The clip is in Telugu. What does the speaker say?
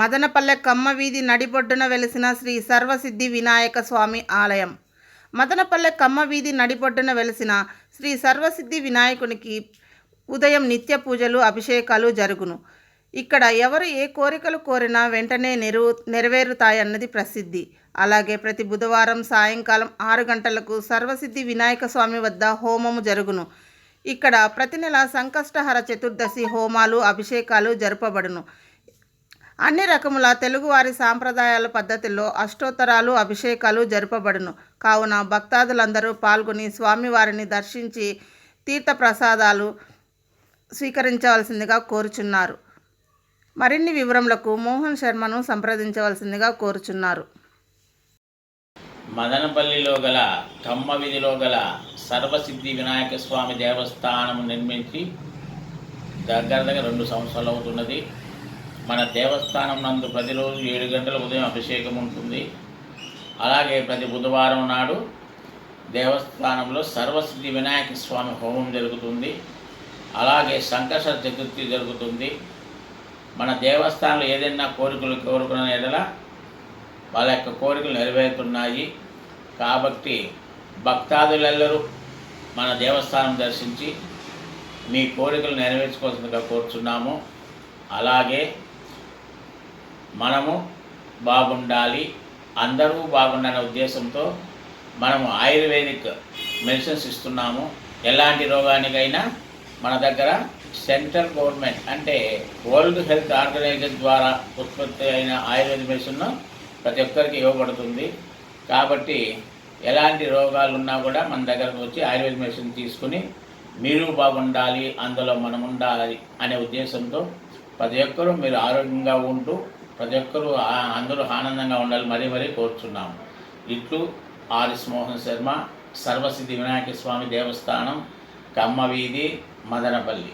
మదనపల్లె కమ్మ వీధి నడిబొడ్డున వెలిసిన శ్రీ సర్వసిద్ధి వినాయక స్వామి ఆలయం. మదనపల్లె కమ్మ వీధి నడిబొడ్డున వెలిసిన శ్రీ సర్వసిద్ధి వినాయకునికి ఉదయం నిత్య పూజలు అభిషేకాలు జరుగును. ఇక్కడ ఎవరు ఏ కోరికలు కోరినా వెంటనే నెరవు నెరవేరుతాయన్నది ప్రసిద్ధి. అలాగే ప్రతి బుధవారం సాయంకాలం ఆరు గంటలకు సర్వసిద్ధి వినాయక స్వామి వద్ద హోమము జరుగును. ఇక్కడ ప్రతి నెల సంకష్టహర చతుర్దశి హోమాలు అభిషేకాలు జరపబడును. అన్ని రకముల తెలుగువారి సాంప్రదాయాల పద్ధతిలో అష్టోత్తరాలు అభిషేకాలు జరపబడును. కావున భక్తాదులందరూ పాల్గొని స్వామివారిని దర్శించి తీర్థప్రసాదాలు స్వీకరించవలసిందిగా కోరుచున్నారు. మరిన్ని వివరములకు మోహన్ శర్మను సంప్రదించవలసిందిగా కోరుచున్నారు. మదనపల్లిలో గల కమ్మ వీధిలో గల సర్వసిద్ధి వినాయక స్వామి దేవస్థానం నిర్మించి దగ్గర దగ్గర రెండు సంవత్సరాలు అవుతున్నది. మన దేవస్థానం నందు ప్రతిరోజు ఏడు గంటల ఉదయం అభిషేకం ఉంటుంది. అలాగే ప్రతి బుధవారం నాడు దేవస్థానంలో సర్వసిద్ధి వినాయక స్వామి హోమం జరుగుతుంది. అలాగే సంకర్ష చతుర్థి జరుగుతుంది. మన దేవస్థానంలో ఏదైనా కోరికలు కోరుకున్న ఎడల వాళ్ళ యొక్క కోరికలు నెరవేరుతున్నాయి. కాబట్టి భక్తాదులెల్లరూ మన దేవస్థానం దర్శించి మీ కోరికలు నెరవేర్చుకోవాల్సిందిగా కోరుచున్నాము. అలాగే మనము బాగుండాలి అందరూ బాగుండాలనే ఉద్దేశంతో మనము ఆయుర్వేదిక్ మెడిసిన్స్ ఇస్తున్నాము. ఎలాంటి రోగానికైనా మన దగ్గర సెంట్రల్ గవర్నమెంట్ అంటే వరల్డ్ హెల్త్ ఆర్గనైజేషన్ ద్వారా ఉత్పత్తి అయిన ఆయుర్వేద మెడిసిన్ ప్రతి ఒక్కరికి ఇవ్వబడుతుంది. కాబట్టి ఎలాంటి రోగాలు ఉన్నా కూడా మన దగ్గరకు వచ్చి ఆయుర్వేద మెడిసిన్ తీసుకుని మీరు బాగుండాలి అందులో మనం ఉండాలి అనే ఉద్దేశంతో ప్రతి ఒక్కరూ మీరు ఆరోగ్యంగా ఉంటూ ప్రతి ఒక్కరూ అందరూ ఆనందంగా ఉండాలి మరీ మరీ కోరుచున్నాము. ఇట్లు ఆర్ఎస్ మోహన్ శర్మ సర్వసిద్ధి వినాయక స్వామి దేవస్థానం కమ్మ వీధి మదనపల్లి.